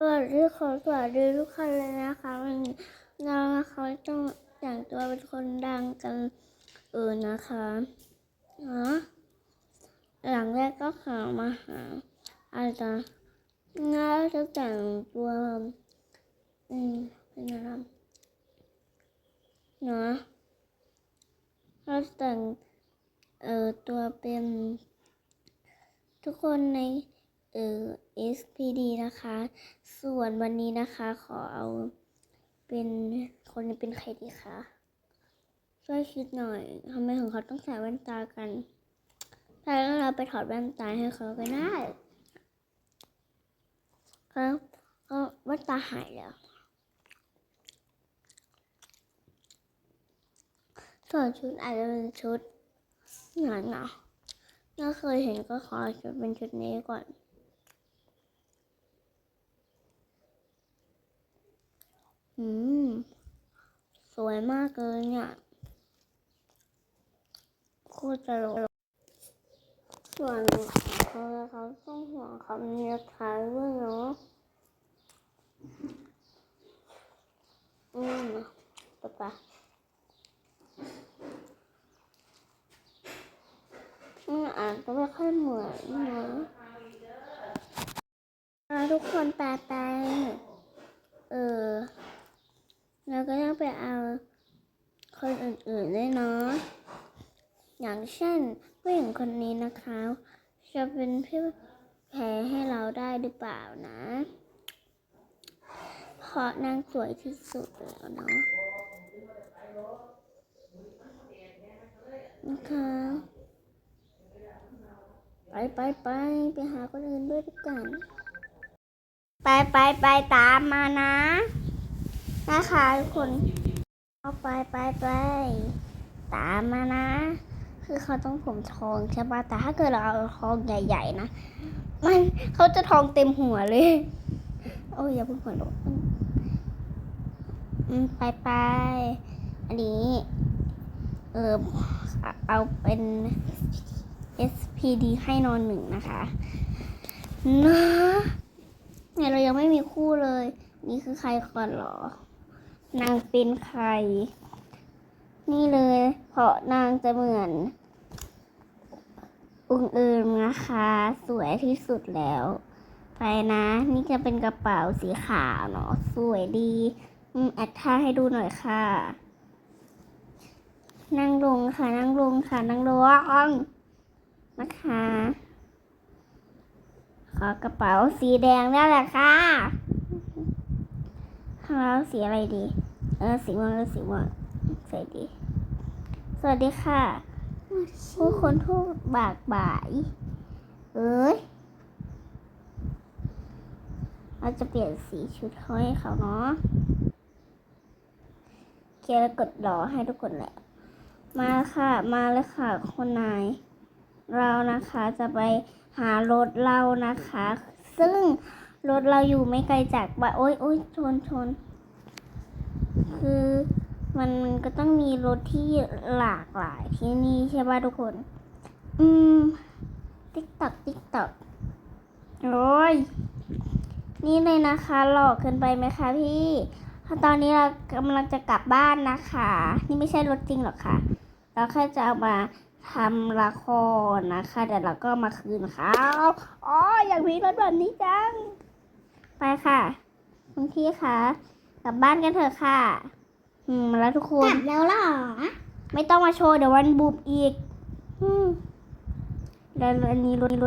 สวัสดีขอสวัสดีทุกคนเลยนะคะวันนี้เรานะคะต้องแต่งตัวเป็นคนดังกันเออนะคะเนาะหลังแรกก็หามาหาอาจจะง่ายจะแต่งตัวอืมเป็นอะไรเนาะเราแต่งเอ่อตัวเป็นทุกคนใน เอ่อ SPD นะคะ ส่วนวันนี้นะคะขอเอาเป็นคนนี้เป็นใครดีคะ ช่วยคิดหน่อยทำไมถึงเขาต้องใส่แว่นตากัน ถ้าเราไปถอดแว่นตาให้เขาก็ได้เขาเขาแว่นตาหายแล้วส่วนชุดอาจจะเป็นชุดหนาหนาถ้าเคยเห็นก็ขอจะเป็นชุดนี้ก่อน อืม สวยมากเลยเนี่ย โคตรจะลงส่วนของเขาเขาต้องห่วงคำนี้ท้ายด้วยเนาะอืมต่อไปอืมอ่านก็ไม่ค่อยเหมือนนะทุกคนแปลไป เออ แล้วก็ยังไปเอาคนอื่นๆด้วยเนาะ อย่างเช่นผู้หญิงคนนี้นะคะ จะเป็นพี่แพ้ให้เราได้หรือเปล่านะ เพราะนางสวยที่สุดแล้วเนาะนะคะไปไปไปไปหาคนอื่นด้วยกัน ไปไปไปตามมานะ นะคะทุกคน เอาไปไปไปตามมานะ คือเขาต้องผมทองใช่ปะแต่ถ้าเกิดเราเอาทองใหญ่ ๆ นะ มันเขาจะทองเต็มหัวเลย โอ้ยอย่าเพิ่งหัวลุกอืมไปไปอันนี้ เออเอาเป็น SPD ให้นอนหนึ่งนะคะนะเนี่ยเรายังไม่มีคู่เลย นี่คือใครก่อนหรอ นางเป็นใคร นี่เลย เพราะนางจะเหมือน องค์อื่นนะคะ สวยที่สุดแล้ว ไปนะ นี่จะเป็นกระเป๋าสีขาวเนาะสวยดีอืมแอดท่าให้ดูหน่อยค่ะ นั่งลงค่ะ นั่งลงค่ะ นั่งลงนะคะ ขอกระเป๋าสีแดงได้แหละค่ะ ข้างล่างสีอะไรดี เออสีม่วงหรือสีม่วงใส่ดี สวัสดีค่ะ ผู้คนทุกบากบ่าย เอ้ยเราจะเปลี่ยนสีชุดเขาให้เขาเนาะโอเคแล้วกดรอให้ทุกคนแหละมาค่ะ มาเลยค่ะคนนาย เรานะคะจะไปหารถเรานะคะ ซึ่งรถเราอยู่ไม่ไกลจากบ้านโอ๊ยโอ๊ยชนชน คือมันมันก็ต้องมีรถที่หลากหลายที่นี่ใช่ป่ะทุกคน อืม ติ๊กตอกติ๊กตอกโอ้ย นี่เลยนะคะหลอกเกินไปไหมคะพี่ ตอนนี้เรากำลังจะกลับบ้านนะคะ นี่ไม่ใช่รถจริงหรอกค่ะ เราแค่จะเอามาทำละครนะคะเดี๋ยวเราก็มาคืนเขาอ๋อ อยากมีรถแบบนี้จัง ไปค่ะ คุณพี่คะ กลับบ้านกันเถอะค่ะ อืมมาแล้วทุกคกน ลับแล้วเหรอไม่ต้องมาโชว์เดี๋ยววันบูบอีก อืมแล้วอันนี้รถรถ